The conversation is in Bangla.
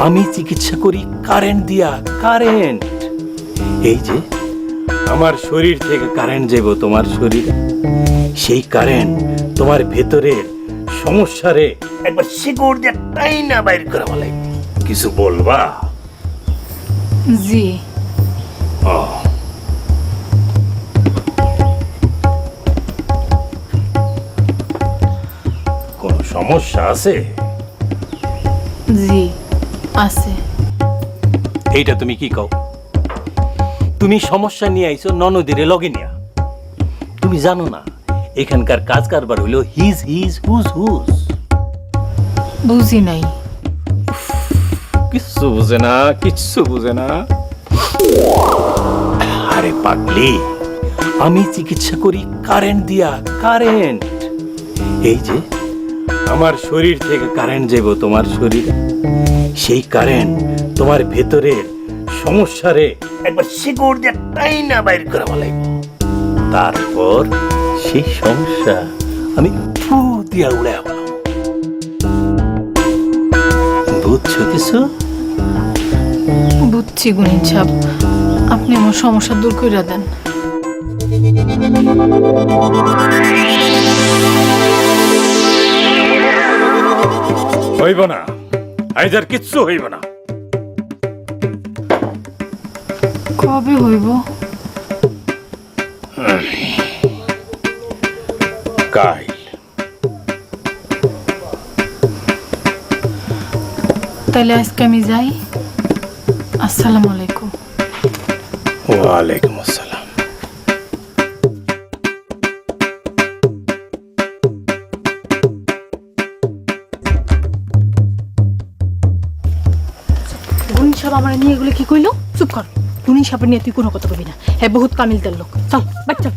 আমি চিকিৎসা করি কারেন্ট দিয়া কারেন্ট এই যে আমার শরীর থেকে কারেন্ট যাব তোমার শরীরে। সেই কারেন্ট তোমার ভেতরের সমস্যারে একবার শিকড় দিয়ে টাইনা বাইর করে বলে। কিছু বলবা? জি। ও। কোনো সমস্যা আছে? জি। আছে। এইটা তুমি কি কও? তুমি সমস্যা নিয়ে আইছো ননদিরে লগে নিয়া। তুমি জানো না এখানকার কাজ কারবার হইল হিজ হিজ হুজ হুজ। বুঝি নাই। কিচ্ছু বুঝে না কিচ্ছু বুঝে না। আরে পাগলি আমি চিকিৎসা করি কারেন্ট দিয়া কারেন্ট। এই যে আমার শরীর থেকে কারেন্ট যাব তোমার শরীরে। সেই কারেন্ট তোমার ভেতরের সমস্যারে একবার শিকড় দিয়ে টাইনা বাইর করে বলে তারপর সেই সমস্যা আমি ফু দিয়া উড়ে বুঝছ কিছু? বুঝছি গুণিন সাহেব আপনি আমার সমস্যা দূর করে দেন। হইব না। আইজার কিচ্ছু হইব না। কবে হইব? কাইল তাহলে আজকে আমি যাই। আসসালামু আলাইকুম। ওয়ালাইকুম আসসালাম। সাহেব আমার নিয়ে এগুলো কি কইলো? চুপ কর। তুমি সাপের নিয়ে তুই কোনো কথা কবি না। হ্যাঁ বহুত কামিল তেল লোক। চল, বাচ্চা।